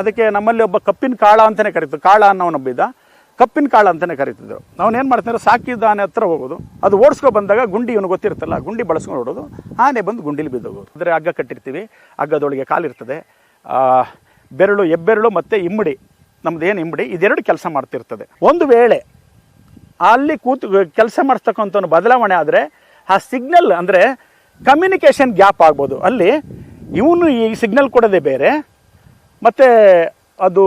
ಅದಕ್ಕೆ ನಮ್ಮಲ್ಲಿ ಒಬ್ಬ ಕಪ್ಪಿನ ಕಾಳ ಅಂತಲೇ ಕರೀತಿದ್ರು ಕಾಳ ಅನ್ನೋನೊಬ್ಬ ಇದ್ದ ಕಪ್ಪಿನ ಕಾಳ ಅಂತಲೇ ಕರೀತಿದ್ರು. ಏನು ಮಾಡ್ತಾರೆ ಸಾಕಿದ ಆನೆ ಹತ್ರ ಹೋಗೋದು. ಅದು ಓಡಿಸ್ಕೊ ಬಂದಾಗ ಗುಂಡಿ ಇವನು ಗೊತ್ತಿರುತ್ತಲ್ಲ ಗುಂಡಿ ಬಳಸ್ಕೊಂಡು ಹೊಡೋದು ಆನೆ ಬಂದು ಗುಂಡಿಲಿ ಬಿದ್ದೋಗೋದು. ಅಂದರೆ ಹಗ್ಗ ಕಟ್ಟಿರ್ತೀವಿ. ಹಗ್ಗದೊಳಗೆ ಕಾಲಿರ್ತದೆ ಬೆರಳು ಎಬ್ಬೆರಳು ಮತ್ತು ಇಮ್ಮಡಿ. ನಮ್ದು ಏನು ಇಮ್ಮಡಿ? ಇದೆರಡು ಕೆಲಸ ಮಾಡ್ತಿರ್ತದೆ. ಒಂದು ವೇಳೆ ಅಲ್ಲಿ ಕೂತು ಕೆಲಸ ಮಾಡಿಸ್ತಕ್ಕಂಥ ಬದಲಾವಣೆ ಆದರೆ ಆ ಸಿಗ್ನಲ್ ಅಂದರೆ ಕಮ್ಯುನಿಕೇಷನ್ ಗ್ಯಾಪ್ ಆಗ್ಬೋದು. ಅಲ್ಲಿ ಇವನು ಈ ಸಿಗ್ನಲ್ ಕೊಡೋದೇ ಬೇರೆ. ಮತ್ತು ಅದು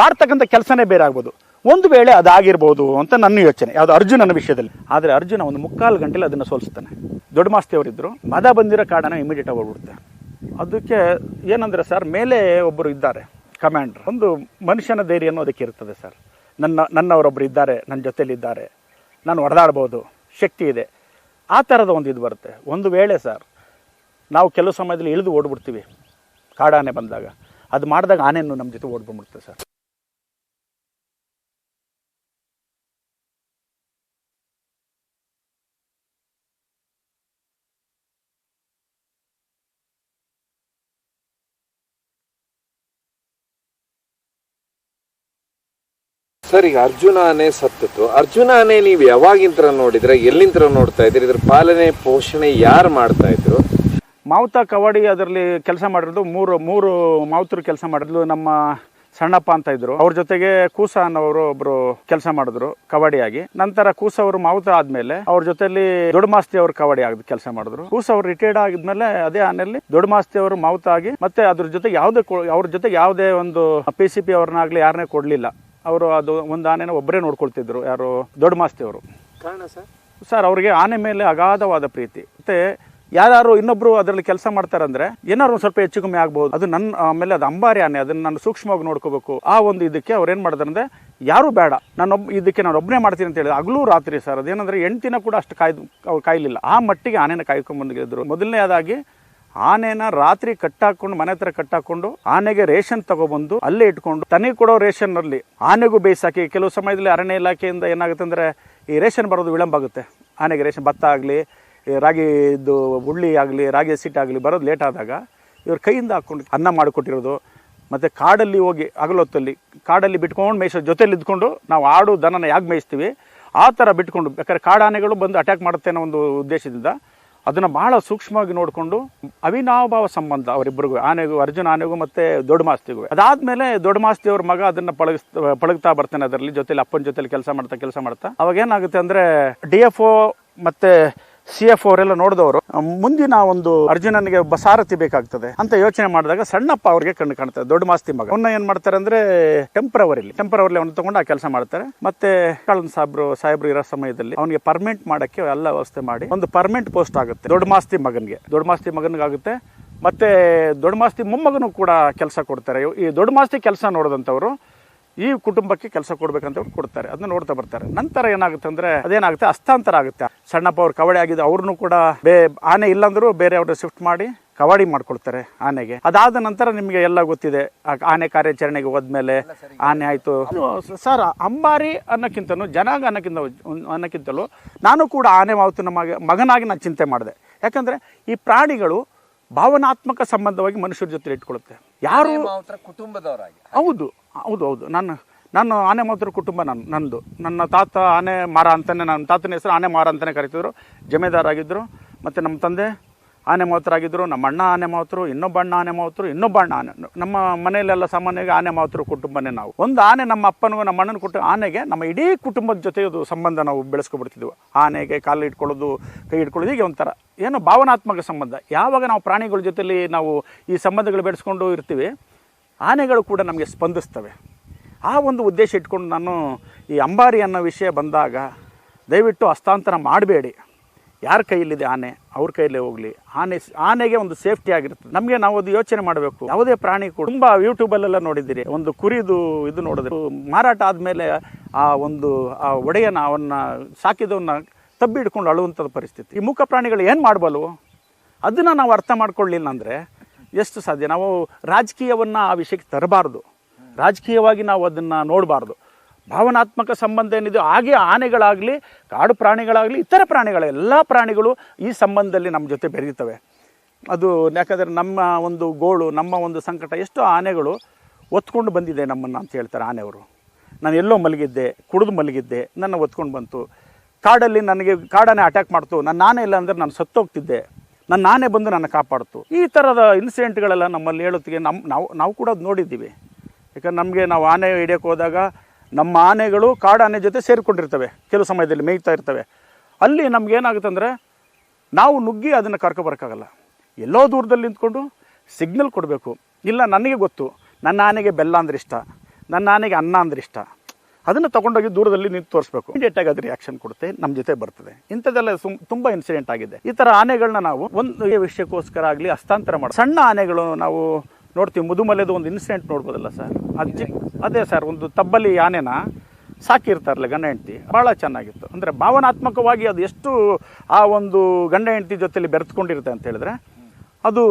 ಮಾಡ್ತಕ್ಕಂಥ ಕೆಲಸನೇ ಬೇರೆ ಆಗ್ಬೋದು. ಒಂದು ವೇಳೆ ಅದಾಗಿರ್ಬೋದು ಅಂತ ನನ್ನ ಯೋಚನೆ, ಯಾವುದು ಅರ್ಜುನನ ವಿಷಯದಲ್ಲಿ. ಆದರೆ ಅರ್ಜುನ ಒಂದು ಮುಕ್ಕಾಲು ಗಂಟೆಲಿ ಅದನ್ನು ಸೋಲಿಸ್ತಾನೆ ದೊಡ್ಡ ಮಾಸ್ತಿಯವರಿದ್ದರು ಮದ ಬಂದಿರೋ ಕಾರಣ ಇಮಿಡಿಯೇಟ್ ಹೋಗ್ಬಿಡುತ್ತೆ. ಅದಕ್ಕೆ ಏನಂದರೆ ಸರ್ ಮೇಲೆ ಒಬ್ಬರು ಇದ್ದಾರೆ ಕಮಾಂಡ್ರ್ ಒಂದು ಮನುಷ್ಯನ ಧೈರ್ಯ ಅನ್ನೋದಕ್ಕೆ ಇರ್ತದೆ ಸರ್ ನನ್ನ ನನ್ನವರೊಬ್ಬರು ಇದ್ದಾರೆ ನನ್ನ ಜೊತೆಲಿದ್ದಾರೆ ನಾನು ಹೊಡೆದಾಡ್ಬೋದು ಶಕ್ತಿ ಇದೆ. ಆ ಥರದ ಒಂದು ಇದು ಬರುತ್ತೆ. ಒಂದು ವೇಳೆ ಸರ್ ನಾವು ಕೆಲವು ಸಮಯದಲ್ಲಿ ಇಳಿದು ಓಡ್ಬಿಡ್ತೀವಿ, ಕಾಡಾನೆ ಬಂದಾಗ. ಅದು ಮಾಡಿದಾಗ ಆನೆಯನ್ನು ನಮ್ಮ ಜೊತೆ ಓಡ್ಕೊಂಡ್ಬಿಡ್ತದೆ ಸರ್. ಸರ್, ಈಗ ಅರ್ಜುನ ಆನೆ ಸತ್ತಿತ್ತು ಅರ್ಜುನ ಆನೆ ನೀವು ಯಾವಾಗಿಂತರ ನೋಡಿದ್ರೆ, ಎಲ್ಲಿಂತರ ನೋಡ್ತಾ ಇದ್ರಿ ಇದ್ರ ಪಾಲನೆ, ಪೋಷಣೆ ಯಾರು ಮಾಡ್ತಾ ಇದ್ರು? ಮಾವುತ ಕವಾಡಿ ಅದರಲ್ಲಿ ಕೆಲಸ ಮಾಡಿರೋದು ಮೂರು ಮೂರು ಮಾವುತರು ಕೆಲಸ ಮಾಡಿದ್ಲು ನಮ್ಮ ಸಣ್ಣಪ್ಪ ಅಂತ ಇದ್ರು. ಅವ್ರ ಜೊತೆಗೆ ಕೂಸ ಅನ್ನೋರು ಒಬ್ರು ಕೆಲಸ ಮಾಡಿದ್ರು ಕಬಡ್ಡಿಯಾಗಿ. ನಂತರ ಕೂಸ ಅವರು ಮಾವುತ ಆದ್ಮೇಲೆ ಅವ್ರ ಜೊತೆಲಿ ದೊಡ್ಡ ಮಾಸ್ತಿ ಅವರು ಕಬಡ್ಡಿ ಆಗಿ ಕೆಲಸ ಮಾಡಿದ್ರು. ಕೂಸ ಅವರು ರಿಟೈರ್ಡ್ ಆಗಿದ್ಮೇಲೆ ಅದೇ ಆನೆಯಲ್ಲಿ ದೊಡ್ಡ ಮಾಸ್ತಿ ಅವರು ಮಾವುತ ಆಗಿ ಮತ್ತೆ ಅದ್ರ ಜೊತೆ ಯಾವುದೇ ಅವ್ರ ಜೊತೆ ಯಾವುದೇ ಒಂದು ಪಿ ಸಿ ಪಿ ಅವ್ರನ್ನಾಗ್ಲಿ ಯಾರನ್ನೇ ಕೊಡ್ಲಿಲ್ಲ. ಅವರು ಅದು ಒಂದು ಆನೆನ ಒಬ್ಬರೇ ನೋಡ್ಕೊಳ್ತಿದ್ರು ಯಾರು ದೊಡ್ಡ ಮಾಸ್ತಿ ಅವರು. ಕಾರಣ ಸರ್? ಸರ್ ಅವ್ರಿಗೆ ಆನೆ ಮೇಲೆ ಅಗಾಧವಾದ ಪ್ರೀತಿ. ಮತ್ತೆ ಯಾರು ಇನ್ನೊಬ್ರು ಅದರಲ್ಲಿ ಕೆಲಸ ಮಾಡ್ತಾರಂದ್ರೆ ಏನಾದ್ರು ಒಂದು ಸ್ವಲ್ಪ ಹೆಚ್ಚು ಕಮ್ಮಿ ಆಗ್ಬೋದು ಅದು ನನ್ನ ಆಮೇಲೆ ಅದು ಅಂಬಾರಿ ಆನೆ, ಅದನ್ನ ನಾನು ಸೂಕ್ಷ್ಮವಾಗಿ ನೋಡ್ಕೋಬೇಕು. ಆ ಒಂದು ಇದಕ್ಕೆ ಅವ್ರು ಏನು ಮಾಡಿದ್ರಂದ್ರೆ ಯಾರು ಬೇಡ. ನಾನು ಇದಕ್ಕೆ ನಾನು ಒಬ್ಬನೇ ಮಾಡ್ತೀನಿ ಅಂತ ಹೇಳಿದ್ರೆ ಹಗಲು ರಾತ್ರಿ ಸರ್, ಅದೇನಂದ್ರೆ ಎಂಟಿನ ಕೂಡ ಅಷ್ಟು ಕಾಯ್ದು, ಅವ್ರು ಕಾಯ್ಲಿಲ್ಲ. ಆ ಮಟ್ಟಿಗೆ ಆನೆನ ಕಾಯ್ಕೊಂಡ್ಬಂದಿದ್ರು ಮೊದಲನೇದಾಗಿ, ಆನೆನ ರಾತ್ರಿ ಕಟ್ಟಾಕೊಂಡು, ಮನೆ ಹತ್ರ ಕಟ್ಟಾಕೊಂಡು, ಆನೆಗೆ ರೇಷನ್ ತಗೊಬಂದು, ಅಲ್ಲೇ ಇಟ್ಕೊಂಡು, ತನಗೆ ಕೊಡೋ ರೇಷನ್ ಅಲ್ಲಿ, ಆನೆಗೂ ಬೇಯಿಸಾಕಿ, ಕೆಲವು ಸಮಯದಲ್ಲಿ ಅರಣ್ಯ ಇಲಾಖೆಯಿಂದ ಏನಾಗುತ್ತೆ ಅಂದ್ರೆ ಈ ರೇಷನ್ ಬರೋದು ವಿಳಂಬ ಆಗುತ್ತೆ ಆನೆಗೆ ರೇಷನ್ ಭತ್ತ ಆಗಲಿ ರಾಗಿದು ಹುಳ್ಳಿ ಆಗಲಿ, ರಾಗಿ ಹಸಿಟ್ಟಾಗಲಿ ಬರೋದು ಲೇಟ್ ಆದಾಗ ಇವ್ರ ಕೈಯಿಂದ ಹಾಕ್ಕೊಂಡು ಅನ್ನ ಮಾಡಿಕೊಟ್ಟಿರೋದು. ಮತ್ತು ಕಾಡಲ್ಲಿ ಹೋಗಿ ಹಗಲೊತ್ತಲ್ಲಿ ಕಾಡಲ್ಲಿ ಬಿಟ್ಕೊಂಡು ಮೇಯಿಸೋ ಜೊತೆಯಲ್ಲಿ ಇದ್ಕೊಂಡು ನಾವು ಆಡು ದನನ ಯಾಕೆ ಮೇಯಿಸ್ತೀವಿ? ಆ ಥರ ಬಿಟ್ಕೊಂಡು ಬೇಕಾದ್ರೆ ಕಾಡಾನೆಗಳು ಬಂದು ಅಟ್ಯಾಕ್ ಮಾಡುತ್ತೆ ಅನ್ನೋ ಒಂದು ಉದ್ದೇಶದಿಂದ ಅದನ್ನು ಭಾಳ ಸೂಕ್ಷ್ಮವಾಗಿ ನೋಡಿಕೊಂಡು ಅವಿನಾಭಾವ ಸಂಬಂಧ ಅವರಿಬ್ಬರಿಗೂ, ಆನೆಗೂ, ಅರ್ಜುನ ಆನೆಗೂ ಮತ್ತು ದೊಡ್ಡ ಮಾಸ್ತಿಗೂ. ಅದಾದಮೇಲೆ ದೊಡ್ಡ ಮಾಸ್ತಿಯವ್ರ ಮಗ ಅದನ್ನು ಪಳಗಿಸ್, ಪಳಗ್ತಾ ಬರ್ತಾನೆ ಅದರಲ್ಲಿ ಜೊತೆಲಿ ಅಪ್ಪನ ಜೊತೆಲಿ ಕೆಲಸ ಮಾಡ್ತಾ ಕೆಲಸ ಮಾಡ್ತಾ. ಅವಾಗ ಏನಾಗುತ್ತೆ ಅಂದ್ರೆ ಡಿ ಎಫ್ ಒ ಮತ್ತೆ ಸಿ ಎಫ್ ಅವರೆಲ್ಲ ನೋಡಿದವರು ಮುಂದಿನ ಒಂದು ಅರ್ಜುನನಿಗೆ ಒಬ್ಬ ಸಾರಥಿ ಬೇಕಾಗ್ತದೆ ಅಂತ ಯೋಚನೆ ಮಾಡಿದಾಗ ಸಣ್ಣಪ್ಪ ಅವ್ರಿಗೆ ಕಣ್ಣು ಕಾಣ್ತದೆ, ದೊಡ್ಡ ಮಾಸ್ತಿ ಮಗ. ಅವನ್ನ ಏನ್ ಮಾಡ್ತಾರೆ ಅಂದ್ರೆ ಟೆಂಪರವರಿಲಿ ಟೆಂಪ್ರವರಿಲಿ ಅವನು ತಗೊಂಡು ಆ ಕೆಲಸ ಮಾಡ್ತಾರೆ. ಮತ್ತೆ ಕಾಳನ್ ಸಾಬ್ರು, ಸಾಹೇಬ್ರು ಇರೋ ಸಮಯದಲ್ಲಿ ಅವನಿಗೆ ಪರ್ಮನೆಂಟ್ ಮಾಡಕ್ಕೆ ಎಲ್ಲ ವ್ಯವಸ್ಥೆ ಮಾಡಿ, ಒಂದು ಪರ್ಮನೆಂಟ್ ಪೋಸ್ಟ್ ಆಗುತ್ತೆ ದೊಡ್ಡ ಮಾಸ್ತಿ ಮಗನಿಗೆ. ದೊಡ್ಡ ಮಾಸ್ತಿ ಮಗನಿಗಾಗುತ್ತೆ. ಮತ್ತೆ ದೊಡ್ಡ ಮಾಸ್ತಿ ಮೊಮ್ಮಗನು ಕೂಡ ಕೆಲಸ ಕೊಡ್ತಾರೆ. ಈ ದೊಡ್ಡ ಮಾಸ್ತಿ ಕೆಲಸ ನೋಡಿದಂಥವ್ರು ಈ ಕುಟುಂಬಕ್ಕೆ ಕೆಲಸ ಕೊಡ್ಬೇಕಂತ ಅವ್ರು ಕೊಡ್ತಾರೆ. ಅದನ್ನ ನೋಡ್ತಾ ಬರ್ತಾರೆ. ನಂತರ ಏನಾಗುತ್ತೆ ಅಂದ್ರೆ ಅದೇನಾಗುತ್ತೆ? ಹಸ್ತಾಂತರ ಆಗುತ್ತೆ. ಸಣ್ಣಪ್ಪ ಅವ್ರು ಕವಡೆ ಆಗಿದ್ದು ಅವ್ರನ್ನು ಕೂಡ ಬೇ ಆನೆ ಇಲ್ಲಾಂದ್ರೂ ಬೇರೆ ಅವ್ರನ್ನ ಶಿಫ್ಟ್ ಮಾಡಿ ಕವಾಡಿ ಮಾಡ್ಕೊಳ್ತಾರೆ ಆನೆಗೆ. ಅದಾದ ನಂತರ ನಿಮಗೆ ಎಲ್ಲ ಗೊತ್ತಿದೆ. ಆನೆ ಕಾರ್ಯಾಚರಣೆಗೆ ಹೋದ್ಮೇಲೆ ಆನೆ ಆಯ್ತು. ಸರ್ ಅಂಬಾರಿ ಅನ್ನೋಕ್ಕಿಂತಲೂ ಜನಾಂಗ ಅನ್ನೋಕ್ಕಿಂತ ಅನ್ನೋಕ್ಕಿಂತಲೂ ನಾನು ಕೂಡ ಆನೆ ಮಾವುತನ ಮಗ ಮಗನಾಗಿ ನಾನು ಚಿಂತೆ ಮಾಡಿದೆ. ಯಾಕಂದ್ರೆ ಈ ಪ್ರಾಣಿಗಳು ಭಾವನಾತ್ಮಕ ಸಂಬಂಧವಾಗಿ ಮನುಷ್ಯರ ಜೊತೆ ಇಟ್ಕೊಳ್ಳುತ್ತೆ. ಯಾರು ಕುಟುಂಬದವರಾಗಿ. ಹೌದು. ಹೌದು ಹೌದು. ನಾನು ನಾನು ಆನೆ ಮಾತ್ರ ಕುಟುಂಬ ನನ್ನ ನಂದು. ನನ್ನ ತಾತ ಆನೆ ಮಾರ ಅಂತಲೇ ನನ್ನ ತಾತನ ಹೆಸರು ಆನೆ ಮಾರ ಅಂತಲೇ ಕರಿತಿದ್ರು. ಜಮೀದಾರ ಆಗಿದ್ದರು ಮತ್ತು ನಮ್ಮ ತಂದೆ ಆನೆ ಮಾವತರಾಗಿದ್ದರು, ನಮ್ಮ ಅಣ್ಣ ಆನೆ ಮಾವತರು, ಇನ್ನೊಬ್ಬ ಅಣ್ಣ ಆನೆ ಮಾವತರು, ಇನ್ನೊಬ್ಬ ಅಣ್ಣ ಆನೆ. ನಮ್ಮ ಮನೆಯಲ್ಲೆಲ್ಲ ಸಾಮಾನ್ಯವಾಗಿ ಆನೆ ಮಾವತರು ಕುಟುಂಬನೇ ನಾವು. ಒಂದು ಆನೆ ನಮ್ಮ ಅಪ್ಪನಿಗೂ, ನಮ್ಮ ಅಣ್ಣನ ಕುಟುಂಬ, ಆನೆಗೆ ನಮ್ಮ ಇಡೀ ಕುಟುಂಬದ ಜೊತೆ ಅದು ಸಂಬಂಧ ನಾವು ಬೆಳೆಸ್ಕೊಬಿಡ್ತಿದ್ವು. ಆನೆಗೆ ಕಾಲು ಇಟ್ಕೊಳ್ಳೋದು, ಕೈ ಇಟ್ಕೊಳ್ಳೋದು, ಹೀಗೆ ಒಂಥರ. ಏನೋ ಭಾವನಾತ್ಮಕ ಸಂಬಂಧ. ಯಾವಾಗ ನಾವು ಪ್ರಾಣಿಗಳ ಜೊತೆಯಲ್ಲಿ ನಾವು ಈ ಸಂಬಂಧಗಳು ಬೆಳೆಸ್ಕೊಂಡು ಇರ್ತೀವಿ, ಆನೆಗಳು ಕೂಡ ನಮಗೆ ಸ್ಪಂದಿಸ್ತವೆ. ಆ ಒಂದು ಉದ್ದೇಶ ಇಟ್ಕೊಂಡು ನಾನು ಈ ಅಂಬಾರಿ ಅನ್ನೋ ವಿಷಯ ಬಂದಾಗ ದಯವಿಟ್ಟು ಹಸ್ತಾಂತರ ಮಾಡಬೇಡಿ. ಯಾರ ಕೈಯಲ್ಲಿದೆ ಆನೆ? ಅವ್ರ ಕೈಯಲ್ಲೇ ಹೋಗಲಿ. ಆನೆ ಆನೆಗೆ ಒಂದು ಸೇಫ್ಟಿ ಆಗಿರುತ್ತೆ ನಮಗೆ ನಾವು ಅದು ಯೋಚನೆ ಮಾಡಬೇಕು. ಯಾವುದೇ ಪ್ರಾಣಿ ಕೂಡ ತುಂಬ ಯೂಟ್ಯೂಬಲ್ಲೆಲ್ಲ ನೋಡಿದ್ದೀರಿ. ಒಂದು ಕುರಿದು ಇದು ನೋಡಿದ್ರೆ ಮಾರಾಟ ಆದಮೇಲೆ ಆ ಒಂದು, ಆ ಒಡೆಯನ, ಅವನ್ನ ಸಾಕಿದವನ್ನ ತಬ್ಬಿ ಹಿಡ್ಕೊಂಡು ಅಳುವಂಥದ್ದು ಪರಿಸ್ಥಿತಿ. ಈ ಮೂಕ ಪ್ರಾಣಿಗಳು ಏನು ಮಾಡಬಲ್ವು? ಅದನ್ನು ನಾವು ಅರ್ಥ ಮಾಡ್ಕೊಳ್ಳಿಲ್ಲ ಅಂದರೆ ಎಷ್ಟು ಸಾಧ್ಯ? ನಾವು ರಾಜಕೀಯವನ್ನು ಆ ವಿಷಯಕ್ಕೆ ತರಬಾರ್ದು. ರಾಜಕೀಯವಾಗಿ ನಾವು ಅದನ್ನು ನೋಡಬಾರ್ದು. ಭಾವನಾತ್ಮಕ ಸಂಬಂಧ ಏನಿದೆ ಹಾಗೆ ಆನೆಗಳಾಗಲಿ, ಕಾಡು ಪ್ರಾಣಿಗಳಾಗಲಿ, ಇತರ ಪ್ರಾಣಿಗಳ ಎಲ್ಲ ಪ್ರಾಣಿಗಳು ಈ ಸಂಬಂಧದಲ್ಲಿ ನಮ್ಮ ಜೊತೆ ಬೆರೆಯುತ್ತವೆ. ಅದು ಯಾಕಂದರೆ ನಮ್ಮ ಒಂದು ಗೋಳು, ನಮ್ಮ ಒಂದು ಸಂಕಟ, ಎಷ್ಟೋ ಆನೆಗಳು ಒತ್ಕೊಂಡು ಬಂದಿದೆ ನಮ್ಮನ್ನು ಅಂತ ಹೇಳ್ತಾರೆ ಆನೆಯವರು. ನಾನು ಎಲ್ಲೋ ಮಲಗಿದ್ದೆ, ಕುಡಿದು ಮಲಗಿದ್ದೆ, ನನ್ನ ಒತ್ಕೊಂಡು ಬಂತು. ಕಾಡಲ್ಲಿ ನನಗೆ ಕಾಡಾನೆ ಅಟ್ಯಾಕ್ ಮಾಡ್ತು. ನನ್ನ ನಾನೇ ಇಲ್ಲ ಅಂದರೆ ನಾನು ಸತ್ತೋಗ್ತಿದ್ದೆ. ನನ್ನ ನಾನೇ ಬಂದು ನನ್ನ ಕಾಪಾಡ್ತು. ಈ ಥರದ ಇನ್ಸಿಡೆಂಟ್ಗಳೆಲ್ಲ ನಮ್ಮಲ್ಲಿ ಹೇಳೋತ್ತಿಗೆ ನಮ್ಮ ನಾವು ನಾವು ಕೂಡ ಅದು ನೋಡಿದ್ದೀವಿ. ಯಾಕಂದ್ರೆ ನಮಗೆ ನಾವು ಆನೆ ಹಿಡಿಯೋಕ್ಕೆ ಹೋದಾಗ ನಮ್ಮ ಆನೆಗಳು ಕಾಡಾನೆ ಜೊತೆ ಸೇರಿಕೊಂಡಿರ್ತವೆ. ಕೆಲವು ಸಮಯದಲ್ಲಿ ಮೇಯ್ತಾ ಇರ್ತವೆ. ಅಲ್ಲಿ ನಮ್ಗೆ ಏನಾಗುತ್ತೆ ಅಂದರೆ ನಾವು ನುಗ್ಗಿ ಅದನ್ನು ಕರ್ಕೊಬರೋಕ್ಕಾಗಲ್ಲ ಎಲ್ಲೋ ದೂರದಲ್ಲಿ ನಿಂತ್ಕೊಂಡು ಸಿಗ್ನಲ್ ಕೊಡಬೇಕು. ಇಲ್ಲ, ನನಗೆ ಗೊತ್ತು. ನನ್ನ ಆನೆಗೆ ಬೆಲ್ಲ ಅಂದ್ರೆ ಇಷ್ಟ. ನನ್ನ ಆನೆಗೆ ಅನ್ನ ಅಂದ್ರೆ ಇಷ್ಟ. ಅದನ್ನು ತಗೊಂಡೋಗಿ ದೂರದಲ್ಲಿ ನಿಂತು ತೋರಿಸ್ಬೇಕು. ಇಮಿಡಿಯೇಟಾಗಿ ಅದು ರಿಯಾಕ್ಷನ್ ಕೊಡುತ್ತೆ. ನಮ್ಮ ಜೊತೆ ಬರ್ತದೆ. ಇಂಥದ್ದೆಲ್ಲ ಸುಮ್, ತುಂಬ ಇನ್ಸಿಡೆಂಟ್ ಆಗಿದೆ. ಈ ಥರ ಆನೆಗಳನ್ನ ನಾವು ಒಂದು ವಿಷಯಕ್ಕೋಸ್ಕರ ಆಗಲಿ, ಹಸ್ತಾಂತರ ಮಾಡಿ ಸಣ್ಣ ಆನೆಗಳು ನಾವು ನೋಡ್ತೀವಿ, ಮುದುಮಲೆದು ಒಂದು ಇನ್ಸಿಡೆಂಟ್ ನೋಡ್ಬೋದಲ್ಲ ಸರ್? ಅಜ್ಜಿ ಅದೇ ಸರ್, ಒಂದು ತಬ್ಬಲಿ ಆನೆನ ಸಾಕಿರ್ತಾರಲ್ಲ ಗಂಡ ಹೆಂಡತಿ, ಭಾಳ ಚೆನ್ನಾಗಿತ್ತು. ಅಂದರೆ ಭಾವನಾತ್ಮಕವಾಗಿ ಅದು ಎಷ್ಟು ಆ ಒಂದು ಗಂಡ ಹೆಂಡತಿ ಜೊತೆಯಲ್ಲಿ ಬೆರೆತ್ಕೊಂಡಿರುತ್ತೆ ಅಂತ ಹೇಳಿದ್ರೆ, ಅದು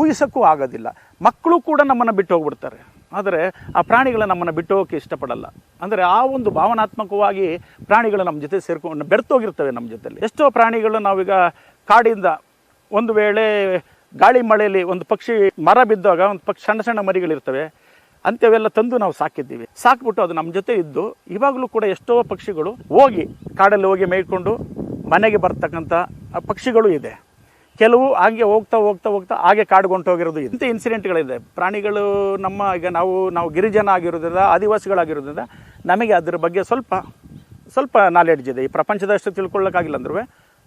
ಊಹಿಸೋಕ್ಕೂ ಆಗೋದಿಲ್ಲ. ಮಕ್ಕಳು ಕೂಡ ನಮ್ಮನ್ನು ಬಿಟ್ಟು ಹೋಗ್ಬಿಡ್ತಾರೆ. ಆದರೆ ಆ ಪ್ರಾಣಿಗಳ ನಮ್ಮನ್ನು ಬಿಟ್ಟು ಹೋಗೋಕ್ಕೆ ಇಷ್ಟಪಡಲ್ಲ. ಅಂದರೆ ಆ ಒಂದು ಭಾವನಾತ್ಮಕವಾಗಿ ಪ್ರಾಣಿಗಳು ನಮ್ಮ ಜೊತೆ ಸೇರ್ಕೊಂಡು ಬೆರೆತೋಗಿರ್ತವೆ ನಮ್ಮ ಜೊತೆಯಲ್ಲಿ ಎಷ್ಟೋ ಪ್ರಾಣಿಗಳು ನಾವೀಗ ಕಾಡಿಂದ ಒಂದು ವೇಳೆ ಗಾಳಿ ಮಳೆಯಲ್ಲಿ ಒಂದು ಪಕ್ಷಿ ಮರ ಬಿದ್ದಾಗ ಒಂದು ಪಕ್ಷಿ ಸಣ್ಣ ಸಣ್ಣ ಮರಿಗಳಿರ್ತವೆ ಅಂಥವೆಲ್ಲ ತಂದು ನಾವು ಸಾಕಿದ್ದೀವಿ. ಸಾಕ್ಬಿಟ್ಟು ಅದು ನಮ್ಮ ಜೊತೆ ಇದ್ದು, ಇವಾಗಲೂ ಕೂಡ ಎಷ್ಟೋ ಪಕ್ಷಿಗಳು ಹೋಗಿ ಕಾಡಲ್ಲಿ ಹೋಗಿ ಮೇಯ್ಕೊಂಡು ಮನೆಗೆ ಬರ್ತಕ್ಕಂಥ ಪಕ್ಷಿಗಳು ಇದೆ. ಕೆಲವು ಹಾಗೆ ಹೋಗ್ತಾ ಹೋಗ್ತಾ ಹೋಗ್ತಾ ಹಾಗೆ ಕಾಡ್ಗೊಂಟೋಗಿರೋದು ಇಂಥ ಇನ್ಸಿಡೆಂಟ್ಗಳಿದೆ. ಪ್ರಾಣಿಗಳು ನಮ್ಮ ಈಗ ನಾವು ನಾವು ಗಿರಿಜನ ಆಗಿರೋದ್ರಿಂದ, ಆದಿವಾಸಿಗಳಾಗಿರೋದ್ರಿಂದ ನಮಗೆ ಅದರ ಬಗ್ಗೆ ಸ್ವಲ್ಪ ಸ್ವಲ್ಪ ನಾಲೆಡ್ಜ್ ಇದೆ. ಈ ಪ್ರಪಂಚದಷ್ಟು ತಿಳ್ಕೊಳ್ಳೋಕ್ಕಾಗಿಲ್ಲ ಅಂದ್ರೂ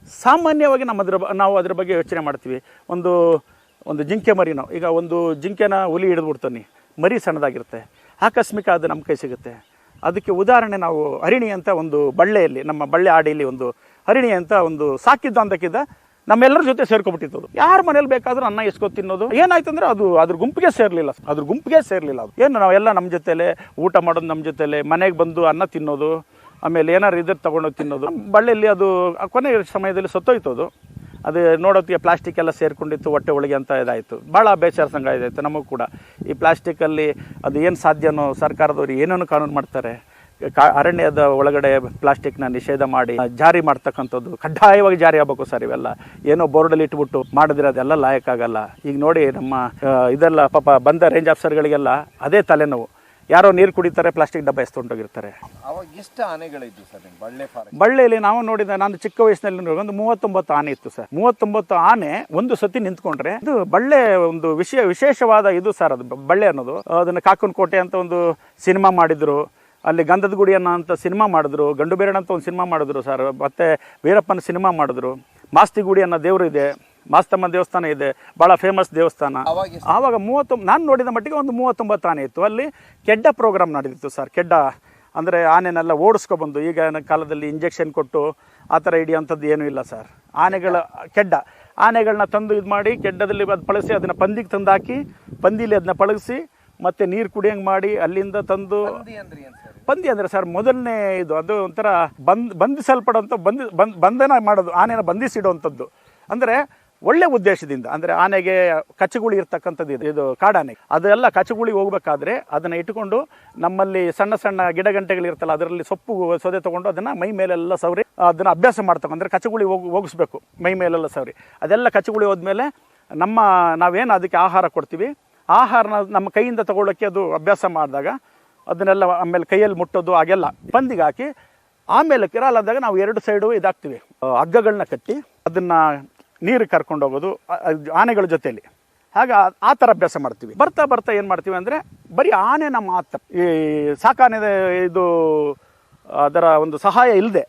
ಸಾಮಾನ್ಯವಾಗಿ ನಮ್ಮ ಅದ್ರ ನಾವು ಅದ್ರ ಬಗ್ಗೆ ಯೋಚನೆ ಮಾಡ್ತೀವಿ. ಒಂದು ಒಂದು ಜಿಂಕೆ ಮರಿ ನಾವು. ಈಗ ಒಂದು ಜಿಂಕೆನ ಹುಲಿ ಹಿಡಿದ್ಬಿಡ್ತಾನೆ. ಮರಿ ಸಣ್ಣದಾಗಿರುತ್ತೆ. ಆಕಸ್ಮಿಕ ಅದು ನಮ್ಮ ಕೈ ಸಿಗುತ್ತೆ. ಅದಕ್ಕೆ ಉದಾಹರಣೆ ನಾವು ಹರಿಣಿ ಅಂತ ಒಂದು ಬಳ್ಳೆಯಲ್ಲಿ, ನಮ್ಮ ಬಳ್ಳೆ ಆಡಿಯಲ್ಲಿ ಒಂದು ಹರಿಣಿ ಅಂತ ಒಂದು ಸಾಕಿದ್ದ ಅಂತಕ್ಕಿದ್ದ ನಮ್ಮೆಲ್ಲರ ಜೊತೆ ಸೇರ್ಕೊಬಿಟ್ಟಿತ್ತು ಅದು ಯಾರ ಮನೇಲಿ ಬೇಕಾದ್ರೂ ಅನ್ನ ಇಸ್ಕೊ ತಿನ್ನೋದು. ಏನಾಯ್ತು ಅಂದ್ರೆ ಅದು, ಅದ್ರ ಗುಂಪಿಗೆ ಸೇರ್ಲಿಲ್ಲ. ಅದ್ರ ಗುಂಪಿಗೆ ಸೇರ್ಲಿಲ್ಲ ಅದು. ಏನು ನಾವೆಲ್ಲ ನಮ್ಮ ಜೊತೆಲೆ ಊಟ ಮಾಡೋದು ನಮ್ಮ ಜೊತೆಲೆ, ಮನೆಗೆ ಬಂದು ಅನ್ನ ತಿನ್ನೋದು. ಆಮೇಲೆ ಏನಾರು ಇದ್ರ ತೊಗೊಂಡೋಗಿ ತಿನ್ನೋದು. ಬಳ್ಳಿಯಲ್ಲಿ ಅದು ಕೊನೆ ಸಮಯದಲ್ಲಿ ಸತ್ತೋಯ್ತು ಅದು ಅದು ನೋಡೋತ್ತಿಗೆ ಪ್ಲಾಸ್ಟಿಕ್ ಎಲ್ಲ ಸೇರಿಕೊಂಡಿತ್ತು, ಹೊಟ್ಟೆ ಒಳಗೆ ಅಂತ ಇದಾಯಿತು. ಭಾಳ ಬೇಸರ ಸಂಘ ಇದಾಯಿತು ನಮಗೂ ಕೂಡ. ಈ ಪ್ಲಾಸ್ಟಿಕ್ಕಲ್ಲಿ ಅದು ಏನು ಸಾಧ್ಯನೋ ಸರ್ಕಾರದವ್ರು ಏನೇನು ಕಾನೂನು ಮಾಡ್ತಾರೆ. ಕಾ, ಅರಣ್ಯದ ಒಳಗಡೆ ಪ್ಲಾಸ್ಟಿಕ್ನ ನಿಷೇಧ ಮಾಡಿ, ಜಾರಿ ಮಾಡ್ತಕ್ಕಂಥದ್ದು. ಕಡ್ಡಾಯವಾಗಿ ಜಾರಿ ಆಗಬೇಕು ಸರ್ ಇವೆಲ್ಲ. ಏನೋ ಬೋರ್ಡಲ್ಲಿ ಇಟ್ಬಿಟ್ಟು ಮಾಡಿದ್ರೆ ಅದೆಲ್ಲ ಲಾಯಕ್ಕಾಗಲ್ಲ. ಈಗ ನೋಡಿ ನಮ್ಮ ಇದೆಲ್ಲ ಪಾಪ ಬಂದ ರೇಂಜ್ ಆಫೀಸರ್ಗಳಿಗೆಲ್ಲ ಅದೇ ತಲೆನೋವು. ಯಾರೋ ನೀರು ಕುಡಿತಾರೆ ಪ್ಲಾಸ್ಟಿಕ್ ಡಬ್ಬ ಎಸ್ತೊಂಡೋಗಿರ್ತಾರೆ ಅವಾಗ ಎಷ್ಟು ಆನೆಗಳಿದ್ದು ಸರ್ ಬಳ್ಳೆ ಫಾರೆಸ್ಟ್? ಬಳ್ಳಿಯಲ್ಲಿ ನಾವು ನೋಡಿದ ನಾನು ಚಿಕ್ಕ ವಯಸ್ಸಿನಲ್ಲಿ ಒಂದು ಮೂವತ್ತೊಂಬತ್ತು ಆನೆ ಇತ್ತು ಸರ್. ಮೂವತ್ತೊಂಬತ್ತು ಆನೆ ಒಂದು ಸತಿ ನಿಂತ್ಕೊಂಡ್ರೆ ಇದು ಬಳ್ಳೆ ಒಂದು ವಿಷಯ ವಿಶೇಷವಾದ ಇದು ಸರ್ ಅದು ಬಳ್ಳೆ ಅನ್ನೋದು. ಅದನ್ನ ಕಾಕನ ಕೋಟೆ ಅಂತ ಒಂದು ಸಿನಿಮಾ ಮಾಡಿದ್ರು ಅಲ್ಲಿ ಗಂಧದ ಗುಡಿ ಅನ್ನೋ ಅಂತ ಸಿನಿಮಾ ಮಾಡಿದ್ರು ಗಂಡು ಬೇರಣ ಅಂತ ಒಂದು ಸಿನಿಮಾ ಮಾಡಿದ್ರು ಸರ್. ಮತ್ತೆ ವೀರಪ್ಪನ ಸಿನಿಮಾ ಮಾಡಿದ್ರು. ಮಾಸ್ತಿ ಗುಡಿ ಅನ್ನೋ ದೇವರು ಇದೆ. ಮಾಸ್ತಮ್ಮ ದೇವಸ್ಥಾನ ಇದೆ ಭಾಳ ಫೇಮಸ್ ದೇವಸ್ಥಾನ. ಆವಾಗ ಮೂವತ್ತೊಂಬ ನಾನು ನೋಡಿದ ಮಟ್ಟಿಗೆ ಒಂದು ಮೂವತ್ತೊಂಬತ್ತು ಆನೆ ಇತ್ತು. ಅಲ್ಲಿ ಕೆಡ್ಡ ಪ್ರೋಗ್ರಾಮ್ ನಡೆದಿತ್ತು ಸರ್ ಕೆಡ್ಡ. ಅಂದರೆ ಆನೆನೆಲ್ಲ ಓಡಿಸ್ಕೊಬಂದು ಈಗ ಕಾಲದಲ್ಲಿ ಇಂಜೆಕ್ಷನ್ ಕೊಟ್ಟು ಆ ಥರ ಹಿಡಿಯೋಂಥದ್ದು ಏನೂ ಇಲ್ಲ ಸರ್ ಆನೆಗಳ ಕೆಡ್ಡ. ಆನೆಗಳನ್ನ ತಂದು ಇದು ಮಾಡಿ ಕೆಡ್ಡದಲ್ಲಿ ಅದು ಪಳಗಿಸಿ ಅದನ್ನು ಪಂದಿಗೆ ತಂದು ಹಾಕಿ ಪಂದಿಲಿ ಅದನ್ನ ಪಳಗಿಸಿ ಮತ್ತೆ ನೀರು ಕುಡಿಯಂಗೆ ಮಾಡಿ ಅಲ್ಲಿಂದ ತಂದು ಪಂದಿ ಅಂದ್ರೆ ಸರ್ ಮೊದಲನೇ ಇದು ಅದು ಒಂಥರ ಬಂದ್ ಬಂಧಿಸಲ್ಪಡೋಂಥ ಬಂಧಿ ಬಂದ್ ಬಂಧನ ಮಾಡೋದು ಆನೆನ ಬಂಧಿಸಿಡುವಂಥದ್ದು. ಅಂದರೆ ಒಳ್ಳೆ ಉದ್ದೇಶದಿಂದ, ಅಂದರೆ ಆನೆಗೆ ಕಚ್ಚಗುಳಿ ಇರ್ತಕ್ಕಂಥದ್ದು ಇದು ಇದು ಕಾಡಾನೆ. ಅದೆಲ್ಲ ಕಚ್ಚಗುಳಿ ಹೋಗ್ಬೇಕಾದ್ರೆ ಅದನ್ನು ಇಟ್ಟುಕೊಂಡು ನಮ್ಮಲ್ಲಿ ಸಣ್ಣ ಸಣ್ಣ ಗಿಡಗಂಟೆಗಳಿರ್ತಲ್ಲ, ಅದರಲ್ಲಿ ಸೊಪ್ಪು ಸೊದೆ ತೊಗೊಂಡು ಅದನ್ನು ಮೈ ಮೇಲೆಲ್ಲ ಸವರಿ, ಅದನ್ನು ಅಭ್ಯಾಸ ಮಾಡ್ತಕ್ಕ ಅಂದರೆ ಕಚ್ಚಗುಳಿ ಹೋಗಿ, ಹೋಗಿಸ್ಬೇಕು, ಮೈ ಮೇಲೆಲ್ಲ ಸವರಿ. ಅದೆಲ್ಲ ಕಚ್ಚಗುಳಿ ಹೋದ್ಮೇಲೆ ನಮ್ಮ, ನಾವೇನು ಅದಕ್ಕೆ ಆಹಾರ ಕೊಡ್ತೀವಿ? ಆಹಾರನ ನಮ್ಮ ಕೈಯಿಂದ ತಗೊಳ್ಳೋಕೆ ಅದು ಅಭ್ಯಾಸ ಮಾಡಿದಾಗ ಅದನ್ನೆಲ್ಲ ಆಮೇಲೆ ಕೈಯಲ್ಲಿ ಮುಟ್ಟೋದು ಹಾಗೆಲ್ಲ. ಬಂದಿಗೆ ಹಾಕಿ ಆಮೇಲೆ ಕಿರಾಲಾದಾಗ ನಾವು ಎರಡು ಸೈಡು ಇದಾಗ್ತೀವಿ ಹಗ್ಗಗಳನ್ನ ಕಟ್ಟಿ ಅದನ್ನ ನೀರು ಕರ್ಕೊಂಡು ಹೋಗೋದು ಆನೆಗಳ ಜೊತೆಯಲ್ಲಿ. ಹಾಗೆ ಆ- ಆ ಥರ ಅಭ್ಯಾಸ ಮಾಡ್ತೀವಿ. ಬರ್ತಾ ಬರ್ತಾ ಏನು ಮಾಡ್ತೀವಿ ಅಂದರೆ, ಬರೀ ಆನೆ ನಮ್ಮ ಆತ ಈ ಸಾಕಾನೆ ಇದು, ಅದರ ಒಂದು ಸಹಾಯ ಇಲ್ಲದೆ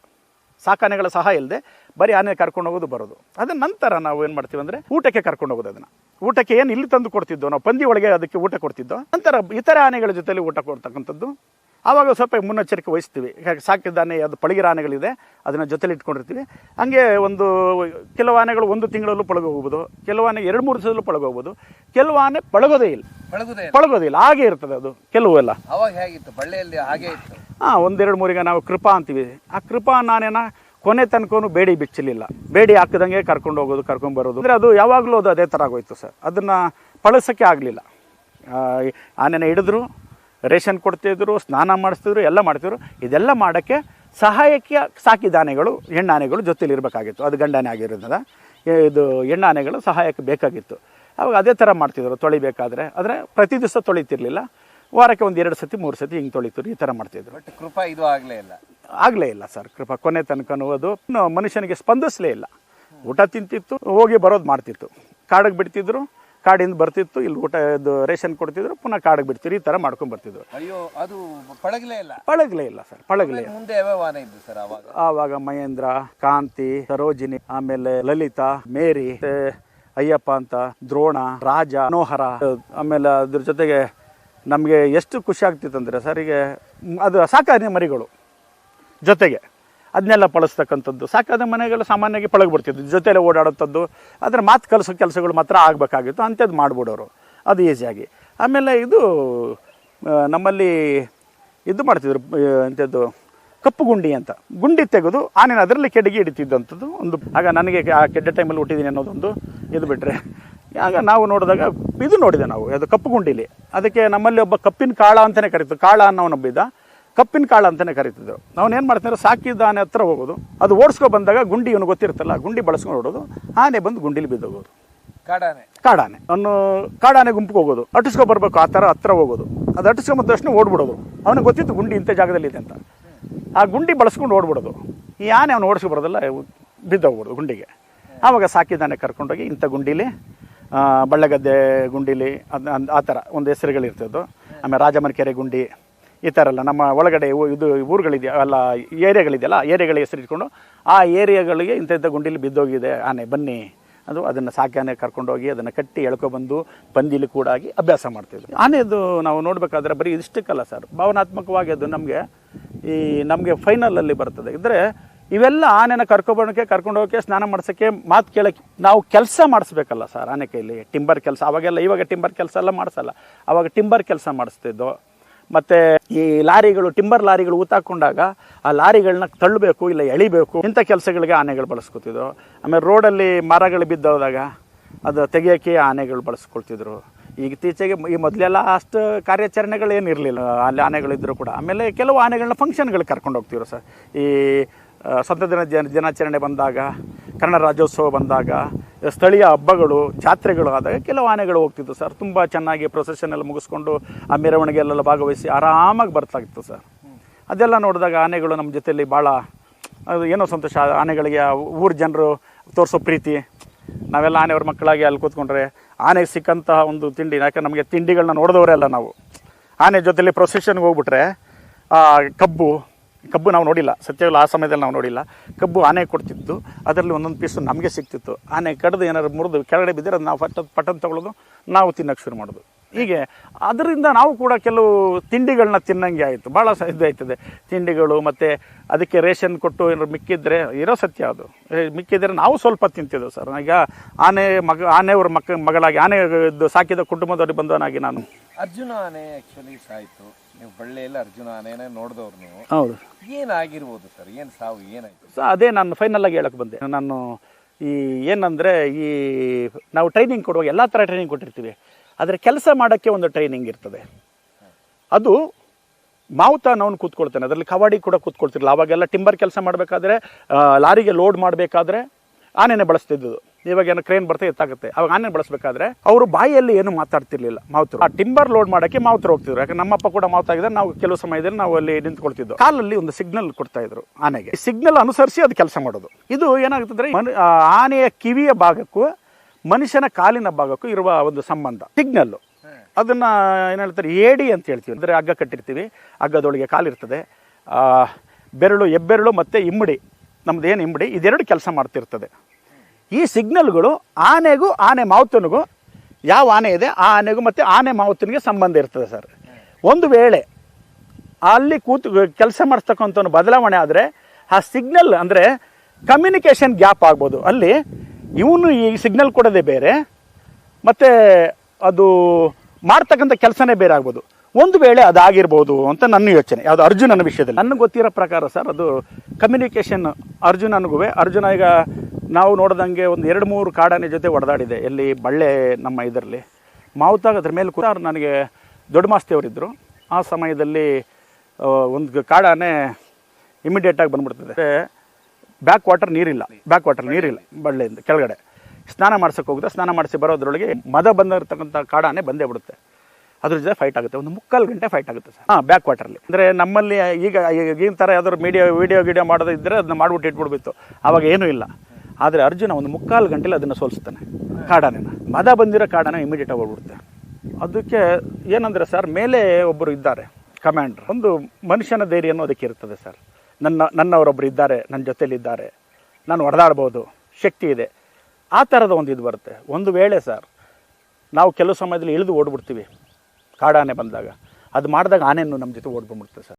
ಸಾಕಾನೆಗಳ ಸಹಾಯ ಇಲ್ಲದೆ ಬರೀ ಆನೆ ಕರ್ಕೊಂಡು ಹೋಗೋದು ಬರೋದು. ಅದರ ನಂತರ ನಾವು ಏನು ಮಾಡ್ತೀವಿ ಅಂದರೆ, ಊಟಕ್ಕೆ ಕರ್ಕೊಂಡು ಹೋಗೋದು ಅದನ್ನು. ಊಟಕ್ಕೆ ಏನು ಇಲ್ಲಿ ತಂದು ಕೊಡ್ತಿದ್ದೋ, ನಾವು ಪಂದಿ ಒಳಗೆ ಅದಕ್ಕೆ ಊಟ ಕೊಡ್ತಿದ್ದೋ, ನಂತರ ಇತರ ಆನೆಗಳ ಜೊತೆಯಲ್ಲಿ ಊಟ ಕೊಡ್ತಕ್ಕಂಥದ್ದು ಆವಾಗ ಸ್ವಲ್ಪ ಮುನ್ನೆಚ್ಚರಿಕೆ ವಹಿಸ್ತೀವಿ. ಹೇಗೆ ಸಾಕಿದ ಆನೆ ಅದು ಪಳಗಿರ ಆನೆಗಳಿದೆ ಅದನ್ನು ಜೊತೆಲಿ ಇಟ್ಕೊಂಡಿರ್ತೀವಿ. ಹಂಗೆ ಒಂದು ಕೆಲವು ಆನೆಗಳು ಒಂದು ತಿಂಗಳಲ್ಲೂ ಪಳಗ ಹೋಗ್ಬೋದು. ಕೆಲವು ಆನೆ ಎರಡು ಮೂರು ದಿವಸದಲ್ಲೂ ಪಳಗ ಹೋಗ್ಬೋದು. ಕೆಲವು ಆನೆ ಪಳಗೋದೇ ಇಲ್ಲ. ಪಳಗೋದೇ ಇಲ್ಲ. ಹಾಗೆ ಇರ್ತದೆ ಅದು. ಕೆಲವು ಎಲ್ಲ. ಅವಾಗ ಹೇಗಿತ್ತು? ಬಳ್ಳಿಯಲ್ಲಿ ಹಾಗೆ ಇತ್ತು. ಹಾಂ ಒಂದೆರಡು ಮೂರಿಗೆ ನಾವು ಕೃಪಾ ಅಂತೀವಿ. ಆ ಕೃಪಾ ನಾನೇನ ಕೊನೆ ತನಕನೂ ಬೇಡಿ ಬಿಚ್ಚಲಿಲ್ಲ. ಬೇಡಿ ಹಾಕಿದಂಗೆ ಕರ್ಕೊಂಡು ಹೋಗೋದು ಕರ್ಕೊಂಡು ಬರೋದು. ಅಂದರೆ ಅದು ಯಾವಾಗಲೂ ಅದು ಅದೇ ಥರ ಆಗೋಯ್ತು ಸರ್. ಅದನ್ನು ಪಳಸೋಕ್ಕೆ ಆಗಲಿಲ್ಲ. ಆನೆನ ಹಿಡಿದ್ರು. ರೇಷನ್ ಕೊಡ್ತಿದ್ರು ಸ್ನಾನ ಮಾಡಿಸ್ತಿದ್ರು ಎಲ್ಲ ಮಾಡ್ತಿದ್ರು. ಇದೆಲ್ಲ ಮಾಡೋಕ್ಕೆ ಸಹಾಯಕ್ಕೆ ಸಾಕಿದ ಆನೆಗಳು ಹೆಣ್ಣಾನೆಗಳು ಜೊತೆಲಿ ಇರಬೇಕಾಗಿತ್ತು. ಅದು ಗಂಡಾನೆ ಆಗಿರೋದ್ರಿಂದ. ಇದು ಹೆಣ್ಣಾನೆಗಳು ಸಹಾಯಕ್ಕೆ ಬೇಕಾಗಿತ್ತು. ಅವಾಗ ಅದೇ ಥರ ಮಾಡ್ತಿದ್ರು ತೊಳಿಬೇಕಾದ್ರೆ. ಆದರೆ ಪ್ರತಿ ದಿವಸ ತೊಳಿತಿರ್ಲಿಲ್ಲ. ವಾರಕ್ಕೆ ಒಂದು ಎರಡು ಸತಿ ಮೂರು ಸತಿ ಹಿಂಗೆ ತೊಳಿತಿದ್ರು ಈ ಥರ ಮಾಡ್ತಿದ್ರು. ಬಟ್ ಕೃಪಾ ಇದು ಆಗಲೇ ಇಲ್ಲ. ಆಗಲೇ ಇಲ್ಲ ಸರ್. ಕೃಪಾ ಕೊನೆ ತನಕ ಅದು ಮನುಷ್ಯನಿಗೆ ಸ್ಪಂದಿಸಲೇ ಇಲ್ಲ. ಊಟ ತಿಂತಿತ್ತು ಹೋಗಿ ಬರೋದು ಮಾಡ್ತಿತ್ತು. ಕಾಡಿಗೆ ಬಿಡ್ತಿದ್ರು ಕಾಡಿಂದ ಬರ್ತಿತ್ತು ಇಲ್ಲಿ ಊಟ ಇದು ರೇಷನ್ ಕೊಡ್ತಿದ್ರು ಪುನಃ ಕಾಡಿಗೆ ಬಿಡ್ತಿದ್ರು ಈ ಥರ ಮಾಡ್ಕೊಂಡು ಬರ್ತಿದ್ರು. ಅಯ್ಯೋ ಅದು ಪಳಗಲೇ ಇಲ್ಲ. ಪಳಗಲೇ ಇಲ್ಲ ಸರ್ ಪಳಗಲೇ ಮುಂದೆ ಇದ್ದು ಸರ್ ಆವಾಗ? ಆವಾಗ ಮಹೇಂದ್ರ ಕಾಂತಿ ಸರೋಜಿನಿ ಆಮೇಲೆ ಲಲಿತಾ ಮೇರಿ ಅಯ್ಯಪ್ಪ ಅಂತ ದ್ರೋಣ ರಾಜ ಮನೋಹರ ಆಮೇಲೆ ಅದ್ರ ಜೊತೆಗೆ ನಮಗೆ ಎಷ್ಟು ಖುಷಿ ಆಗ್ತಿತ್ತು ಅಂದರೆ ಸರ್ ಈಗ ಅದು ಸಾಕಾನೆ ಮರಿಗಳು ಜೊತೆಗೆ. ಅದನ್ನೆಲ್ಲ ಪಳಿಸ್ತಕ್ಕಂಥದ್ದು ಸಾಕಾದ ಮನೆಗಳು ಸಾಮಾನ್ಯವಾಗಿ ಪಳಗ ಬರ್ತಿದ್ದು ಜೊತೆಲೆ ಓಡಾಡುತ್ತದ್ದು ಅದರ ಮಾತು ಕಲಿಸೋ ಕೆಲಸಗಳು ಮಾತ್ರ ಆಗಬೇಕಾಗಿತ್ತು. ಅಂಥದ್ದು ಮಾಡಿಬಿಡೋರು. ಅದು ಈಸಿಯಾಗಿ ಆಮೇಲೆ ಇದು ನಮ್ಮಲ್ಲಿ ಇದು ಮಾಡ್ತಿದ್ರು. ಅಂಥದ್ದು ಕಪ್ಪು ಗುಂಡಿ ಅಂತ. ಗುಂಡಿ ತೆಗೆದು ಆನೇನು ಅದರಲ್ಲಿ ಕೆಡಗಿ ಹಿಡಿತಿದ್ದಂಥದ್ದು ಒಂದು. ಆಗ ನನಗೆ ಆ ಕೆಡ್ಡ ಟೈಮಲ್ಲಿ ಹುಟ್ಟಿದ್ದೀನಿ ಅನ್ನೋದೊಂದು ಇದು ಬಿಟ್ಟರೆ ಆಗ ನಾವು ನೋಡಿದಾಗ ಇದು ನೋಡಿದೆ ನಾವು. ಅದು ಕಪ್ಪು ಗುಂಡಿಲಿ. ಅದಕ್ಕೆ ನಮ್ಮಲ್ಲಿ ಒಬ್ಬ ಕಪ್ಪಿನ ಕಾಳ ಅಂತಲೇ ಕರೀತು ಕಾಳ ಅನ್ನೋನೊಬ್ಬಿದ್ದ ಕಪ್ಪಿನ ಕಾಳು ಅಂತಲೇ ಕರೀತಿದ್ರು. ಏನು ಮಾಡ್ತಾರೆ ಸಾಕಿದ ಆನೆ ಹತ್ರ ಹೋಗೋದು. ಅದು ಓಡಿಸ್ಕೊ ಬಂದಾಗ ಗುಂಡಿ ಇವನು ಗೊತ್ತಿರುತ್ತಲ್ಲ ಗುಂಡಿ ಬಳಸ್ಕೊಂಡು ಹೊಡೋದು ಆನೆ ಬಂದು ಗುಂಡಿಲಿ ಬಿದ್ದೋಗೋದು. ಕಾಡಾನೆ. ಕಾಡಾನೆ. ಅವನು ಕಾಡಾನೆ ಗುಂಪಿಗೆ ಹೋಗೋದು. ಅಟಿಸ್ಕೊ ಬರಬೇಕು ಆ ಥರ ಹತ್ರ ಹೋಗೋದು. ಅದು ಅಟಿಸ್ಕೊಂಬಂದ ತಕ್ಷಣ ಓಡ್ಬಿಡೋದು. ಅವನಿಗೆ ಗೊತ್ತಿತ್ತು ಗುಂಡಿ ಇಂಥ ಜಾಗದಲ್ಲಿದೆ ಅಂತ. ಆ ಗುಂಡಿ ಬಳಸ್ಕೊಂಡು ಓಡ್ಬಿಡೋದು. ಈ ಆನೆ ಅವನು ಓಡಿಸ್ಕೊ ಬರೋದಲ್ಲ ಬಿದ್ದೋಗ್ಬಿಡೋದು ಗುಂಡಿಗೆ. ಆವಾಗ ಸಾಕಿದ್ದಾನೆ ಕರ್ಕೊಂಡೋಗಿ ಇಂಥ ಗುಂಡಿಲಿ ಬಳ್ಳಗದ್ದೆ ಗುಂಡಿಲಿ ಅದು ಅದ್- ಆ ಥರ ಒಂದು ಹೆಸರುಗಳಿರ್ತದ್ದು. ಆಮೇಲೆ ರಾಜಮನಕೆರೆ ಗುಂಡಿ ಈ ಥರ ಎಲ್ಲ ನಮ್ಮ ಒಳಗಡೆ ಇದು ಊರುಗಳಿದೆಯಾ ಅಲ್ಲ, ಏರಿಯಾಗಳಿದೆಯಲ್ಲ ಏರಿಯಾಗಳಿಗೆ ಹೆಸರು ಇಟ್ಕೊಂಡು ಆ ಏರಿಯಾಗಳಿಗೆ ಇಂಥ ಇಂಥ ಗುಂಡಿಲಿ ಬಿದ್ದೋಗಿದೆ. ಆನೆ, ಬನ್ನಿ. ಅದು ಅದನ್ನು ಸಾಕಾನೆ ಕರ್ಕೊಂಡೋಗಿ ಅದನ್ನು ಕಟ್ಟಿ ಎಳ್ಕೊಬಂದು ಪಂದಿಲಿ ಕೂಡ ಆಗಿ ಅಭ್ಯಾಸ ಮಾಡ್ತಿದ್ವಿ ಆನೆದು ನಾವು ನೋಡಬೇಕಾದ್ರೆ ಬರೀ ಇಷ್ಟಕ್ಕಲ್ಲ ಸರ್ ಭಾವನಾತ್ಮಕವಾಗಿ ಅದು ನಮಗೆ ಈ ನಮಗೆ ಫೈನಲಲ್ಲಿ ಬರ್ತದೆ. ಇದ್ರೆ ಇವೆಲ್ಲ ಆನೆನ ಕರ್ಕೊಬರೋಕ್ಕೆ ಕರ್ಕೊಂಡೋಗಕ್ಕೆ ಸ್ನಾನ ಮಾಡಿಸೋಕ್ಕೆ ಮಾತು ಕೇಳಕ್ಕೆ ನಾವು ಕೆಲಸ ಮಾಡಿಸ್ಬೇಕಲ್ಲ ಸರ್ ಆನೆ ಕೈಲಿ ಟಿಂಬರ್ ಕೆಲಸ. ಅವಾಗೆಲ್ಲ ಇವಾಗ ಟಿಂಬರ್ ಕೆಲಸ ಎಲ್ಲ ಮಾಡಿಸಲ್ಲ. ಅವಾಗ ಟಿಂಬರ್ ಕೆಲಸ ಮಾಡಿಸ್ತಿದ್ದೋ ಮತ್ತೆ ಈ ಲಾರಿಗಳು ಟಿಂಬರ್ ಲಾರಿಗಳು ಊತಾಕೊಂಡಾಗ ಆ ಲಾರಿಗಳನ್ನ ತಳ್ಳಬೇಕು ಇಲ್ಲ ಎಳಿಬೇಕು ಇಂಥ ಕೆಲಸಗಳಿಗೆ ಆನೆಗಳು ಬಳಸ್ಕೊತಿದ್ರು. ಆಮೇಲೆ ರೋಡಲ್ಲಿ ಮರಗಳು ಬಿದ್ದೋದಾಗ ಅದು ತೆಗಿಯೋಕ್ಕೆ ಆನೆಗಳು ಬಳಸ್ಕೊಳ್ತಿದ್ರು. ಈಗ ಇತ್ತೀಚೆಗೆ ಈ ಮೊದಲೆಲ್ಲ ಅಷ್ಟು ಕಾರ್ಯಾಚರಣೆಗಳು ಏನು ಇರಲಿಲ್ಲ, ಅಲ್ಲಿ ಆನೆಗಳಿದ್ದರೂ ಕೂಡ. ಆಮೇಲೆ ಕೆಲವು ಆನೆಗಳನ್ನ ಫಂಕ್ಷನ್ಗಳಿಗೆ ಕರ್ಕೊಂಡು ಹೋಗ್ತಿದ್ರು ಸರ್. ಈ ಸ್ವಂತ ದಿನ ಜನ ದಿನಾಚರಣೆ ಬಂದಾಗ ಕನ್ನಡ ರಾಜ್ಯೋತ್ಸವ ಬಂದಾಗ, ಸ್ಥಳೀಯ ಹಬ್ಬಗಳು, ಜಾತ್ರೆಗಳು ಆದಾಗ ಕೆಲವು ಆನೆಗಳು ಹೋಗ್ತಿತ್ತು ಸರ್. ತುಂಬ ಚೆನ್ನಾಗಿ ಪ್ರೊಸೆಷನ್ ಎಲ್ಲ ಮುಗಿಸ್ಕೊಂಡು ಆ ಮೆರವಣಿಗೆಯಲ್ಲೆಲ್ಲ ಭಾಗವಹಿಸಿ ಆರಾಮಾಗಿ ಬರ್ತಾಗಿತ್ತು ಸರ್. ಅದೆಲ್ಲ ನೋಡಿದಾಗ ಆನೆಗಳು ನಮ್ಮ ಜೊತೆಯಲ್ಲಿ ಭಾಳ, ಅದು ಏನೋ ಸಂತೋಷ. ಆನೆಗಳಿಗೆ ಆ ಊರ ಜನರು ತೋರಿಸೋ ಪ್ರೀತಿ. ನಾವೆಲ್ಲ ಆನೆಯವ್ರ ಮಕ್ಕಳಾಗಿ ಅಲ್ಲಿ ಕೂತ್ಕೊಂಡ್ರೆ ಆನೆಗೆ ಸಿಕ್ಕಂತಹ ಒಂದು ತಿಂಡಿ ಯಾಕೆ ನಮಗೆ ತಿಂಡಿಗಳನ್ನ ನೋಡಿದವರೇ ಅಲ್ಲ ನಾವು. ಆನೆ ಜೊತೆಯಲ್ಲಿ ಪ್ರೊಸೆಷನ್ಗೆ ಹೋಗ್ಬಿಟ್ರೆ ಕಬ್ಬು ಕಬ್ಬು ನಾವು ನೋಡಿಲ್ಲ. ಸತ್ಯಗಳು ಆ ಸಮಯದಲ್ಲಿ ನಾವು ನೋಡಿಲ್ಲ. ಕಬ್ಬು ಆನೆ ಕೊಡ್ತಿತ್ತು. ಅದರಲ್ಲಿ ಒಂದೊಂದು ಪೀಸು ನಮಗೆ ಸಿಗ್ತಿತ್ತು ಆನೆ ಕಡ್ದು ಏನಾದ್ರು ಮುರಿದು ಕೆಳಗಡೆ ಬಿದ್ದರೆ ಅದು ನಾವು ಪಟ್ಟ ಪಟ್ಟನ್ ತೊಗೊಳ್ಳೋದು, ನಾವು ತಿನ್ನಕ್ಕೆ ಶುರು ಮಾಡೋದು. ಹೀಗೆ ಅದರಿಂದ ನಾವು ಕೂಡ ಕೆಲವು ತಿಂಡಿಗಳನ್ನ ತಿನ್ನಂಗೆ ಆಯಿತು. ಭಾಳ ಇದಾಯ್ತದೆ ತಿಂಡಿಗಳು ಮತ್ತು ಅದಕ್ಕೆ ರೇಷನ್ ಕೊಟ್ಟು ಏನಾದ್ರು ಮಿಕ್ಕಿದ್ರೆ ಇರೋ ಸತ್ಯ ಅದು. ಮಿಕ್ಕಿದ್ರೆ ನಾವು ಸ್ವಲ್ಪ ತಿಂತಿದ್ದೆವು ಸರ್. ಈಗ ಆನೆ ಮಗ, ಆನೆಯವ್ರ ಮಕ್ಕ, ಮಗಳಾಗಿ ಆನೆ ಸಾಕಿದ ಕುಟುಂಬದವ್ರಿಗೆ ಬಂದವನಾಗಿ ನಾನು. ಅರ್ಜುನ ಆನೆ ಆ್ಯಕ್ಚುಲಿ ಸಾಯ್ತು. ನೀವು ಬಳ್ಳಿಯಲ್ಲಿ ಅರ್ಜುನ ಆನೆನ ನೋಡಿದವ್ರು ನೀವು. ಹೌದು. ಏನಾಗಿರ್ಬೋದು ಸರ್? ಏನು ಸಾವು ಏನಾಯ್ತು? ಸೊ ಅದೇ ನಾನು ಫೈನಲ್ ಆಗಿ ಹೇಳಕ್ಕೆ ಬಂದೆ. ನಾನು ಈ ಏನಂದರೆ ಈ ನಾವು ಟ್ರೈನಿಂಗ್ ಕೊಡುವಾಗ ಎಲ್ಲ ಥರ ಟ್ರೈನಿಂಗ್ ಕೊಟ್ಟಿರ್ತೀವಿ. ಆದರೆ ಕೆಲಸ ಮಾಡೋಕ್ಕೆ ಒಂದು ಟ್ರೈನಿಂಗ್ ಇರ್ತದೆ. ಅದು ಮಾವುತ ನಾವು ಕೂತ್ಕೊಳ್ತಾನೆ. ಅದರಲ್ಲಿ ಕವಾಡಿ ಕೂಡ ಕೂತ್ಕೊಳ್ತಿರಲಿಲ್ಲ. ಅವಾಗೆಲ್ಲ ಟಿಂಬರ್ ಕೆಲಸ ಮಾಡಬೇಕಾದ್ರೆ ಲಾರಿಗೆ ಲೋಡ್ ಮಾಡಬೇಕಾದ್ರೆ ಆನೆನೆ ಬಳಸ್ತಿದ್ದು ಇವಾಗ ಏನೋ ಕ್ರೇನ್ ಬರ್ತಾ ಎತ್ತಾಗುತ್ತೆ. ಅವಾಗ ಆನೆ ಬಳಸಬೇಕಾದ್ರೆ ಅವರು ಬಾಯಿಯಲ್ಲಿ ಏನು ಮಾತಾಡ್ತಿರ್ಲಿಲ್ಲ. ಮಾವತರು ಆ ಟಿಂಬರ್ ಲೋಡ್ ಮಾಡೋಕ್ಕೆ ಮಾವತ್ರ ಹೋಗ್ತಿದ್ರು. ಯಾಕಂದ್ರೆ ನಮ್ಮಪ್ಪ ಕೂಡ ಮಾವುತಾಗಿದೆ ನಾವು ಕೆಲವು ಸಮಯದಲ್ಲಿ ನಾವು ಅಲ್ಲಿ ನಿಂತ್ಕೊಳ್ತಿದ್ದು. ಕಾಲಲ್ಲಿ ಒಂದು ಸಿಗ್ನಲ್ ಕೊಡ್ತಾ ಇದ್ರು ಆನೆಗೆ. ಸಿಗ್ನಲ್ ಅನುಸರಿಸಿ ಅದು ಕೆಲಸ ಮಾಡೋದು. ಇದು ಏನಾಗುತ್ತಂದ್ರೆ ಆನೆಯ ಕಿವಿಯ ಭಾಗಕ್ಕೂ ಮನುಷ್ಯನ ಕಾಲಿನ ಭಾಗಕ್ಕೂ ಇರುವ ಒಂದು ಸಂಬಂಧ. ಸಿಗ್ನಲ್ಲು ಅದನ್ನ ಏನು ಹೇಳ್ತಾರೆ, ಏಡಿ ಅಂತ ಹೇಳ್ತೀವಿ. ಅಂದರೆ ಹಗ್ಗ ಕಟ್ಟಿರ್ತೀವಿ. ಹಗ್ಗದೊಳಗೆ ಕಾಲಿರ್ತದೆ ಬೆರಳು ಹೆಬ್ಬೆರಳು ಮತ್ತು ಇಮ್ಮಡಿ. ನಮ್ದು ಏನು ಇಮ್ಮಡಿ? ಇದೆರಡು ಕೆಲಸ ಮಾಡ್ತಿರ್ತದೆ. ಈ ಸಿಗ್ನಲ್ಗಳು ಆನೆಗೂ ಆನೆ ಮಾವುತನಿಗೂ ಯಾವ ಆನೆ ಇದೆ? ಆ ಆನೆಗೂ ಮತ್ತು ಆನೆ ಮಾವುತನಿಗೆ ಸಂಬಂಧ ಇರ್ತದೆ ಸರ್. ಒಂದು ವೇಳೆ ಅಲ್ಲಿ ಕೂತು ಕೆಲಸ ಮಾಡಿಸ್ತಕ್ಕಂಥ ಬದಲಾವಣೆ ಆದರೆ ಆ ಸಿಗ್ನಲ್ ಅಂದರೆ ಕಮ್ಯುನಿಕೇಷನ್ ಗ್ಯಾಪ್ ಆಗ್ಬೋದು. ಅಲ್ಲಿ ಇವನು ಈ ಸಿಗ್ನಲ್ ಕೊಡೋದೇ ಬೇರೆ, ಮತ್ತು ಅದು ಮಾಡ್ತಕ್ಕಂಥ ಕೆಲಸನೇ ಬೇರೆ ಆಗ್ಬೋದು. ಒಂದು ವೇಳೆ ಅದಾಗಿರ್ಬೋದು ಅಂತ ನನ್ನ ಯೋಚನೆ. ಯಾವುದು ಅರ್ಜುನನ ವಿಷಯದಲ್ಲಿ? ನನಗೆ ಗೊತ್ತಿರೋ ಪ್ರಕಾರ ಸರ್, ಅದು ಕಮ್ಯುನಿಕೇಷನ್ ಅರ್ಜುನನಿಗೂ ಅರ್ಜುನ ಈಗ ನಾವು ನೋಡ್ದಂಗೆ ಒಂದು ಎರಡು ಮೂರು ಕಾಡಾನೆ ಜೊತೆ ಒಡೆದಾಡಿದೆ. ಎಲ್ಲಿ ಬಳ್ಳೆ ನಮ್ಮ ಇದರಲ್ಲಿ. ಮಾವುತಾಗ ಅದ್ರ ಮೇಲೆ ಕೂತಾರ ನನಗೆ ದೊಡ್ಡ ಮಾಸ್ತಿಯವರಿದ್ದರು ಆ ಸಮಯದಲ್ಲಿ ಒಂದು ಕಾಡಾನೆ ಇಮಿಡಿಯೇಟಾಗಿ ಬಂದ್ಬಿಡ್ತದೆ. ಬ್ಯಾಕ್ ವಾಟರ್ ನೀರಿಲ್ಲ. ಬ್ಯಾಕ್ ವಾಟರ್ ನೀರಿಲ್ಲ ಬಳ್ಳೆಯಿಂದ ಕೆಳಗಡೆ. ಸ್ನಾನ ಮಾಡ್ಸೋಕೆ ಹೋಗಿದ್ರೆ ಸ್ನಾನ ಮಾಡಿಸಿ ಬರೋದ್ರೊಳಗೆ ಮದ ಬಂದಿರತಕ್ಕಂಥ ಕಾಡಾನೆ ಬಂದೇ ಬಿಡುತ್ತೆ. ಅದ್ರ ಜೊತೆ ಫೈಟ್ ಆಗುತ್ತೆ. ಒಂದು ಮುಕ್ಕಾಲು ಗಂಟೆ ಫೈಟ್ ಆಗುತ್ತೆ ಸರ್. ಹಾಂ ಬ್ಯಾಕ್ ವಾಟರ್ಲಿ ಅಂದರೆ ನಮ್ಮಲ್ಲಿ ಈಗ ಈಗಿನ ಥರ ಯಾವ್ದಾದ್ರು ಮೀಡಿಯೋ ವೀಡಿಯೋ ಗೀಡಿಯೋ ಮಾಡೋದಿದ್ದರೆ ಅದನ್ನ ಮಾಡ್ಬಿಟ್ಟು ಇಟ್ಬಿಡ್ಬಿತ್ತು. ಆವಾಗ ಏನೂ ಇಲ್ಲ. ಆದರೆ ಅರ್ಜುನ ಒಂದು ಮುಕ್ಕಾಲು ಗಂಟೆಲಿ ಅದನ್ನು ಸೋಲಿಸ್ತಾನೆ ಕಾಡಾನೆನ. ಮದ ಬಂದಿರೋ ಕಾಡಾನೆ ಇಮಿಡಿಯೇಟಾಗಿ ಹೋಗ್ಬಿಡುತ್ತೆ. ಅದಕ್ಕೆ ಏನಂದರೆ ಸರ್ ಮೇಲೆ ಒಬ್ಬರು ಇದ್ದಾರೆ ಕಮಾಂಡ್ರ್ ಒಂದು ಮನುಷ್ಯನ ಧೈರ್ಯ ಅನ್ನೋದಕ್ಕೆ ಇರ್ತದೆ ಸರ್ ನನ್ನ ನನ್ನವರೊಬ್ಬರು ಇದ್ದಾರೆ ನನ್ನ ಜೊತೆಲಿದ್ದಾರೆ ನಾನು ಹೊಡೆದಾಡ್ಬೋದು ಶಕ್ತಿ ಇದೆ. ಆ ಥರದ ಒಂದು ಇದು ಬರುತ್ತೆ. ಒಂದು ವೇಳೆ ಸರ್ ನಾವು ಕೆಲವು ಸಮಯದಲ್ಲಿ ಇಳಿದು ಓಡ್ಬಿಡ್ತೀವಿ, ಕಾಡಾನೆ ಬಂದಾಗ. ಅದು ಮಾಡಿದಾಗ ಆನೆಯನ್ನು ನಮ್ಮ ಜೊತೆ ಓಡ್ಬಿಡ್ಬಿಡ್ತೇವೆ ಸರ್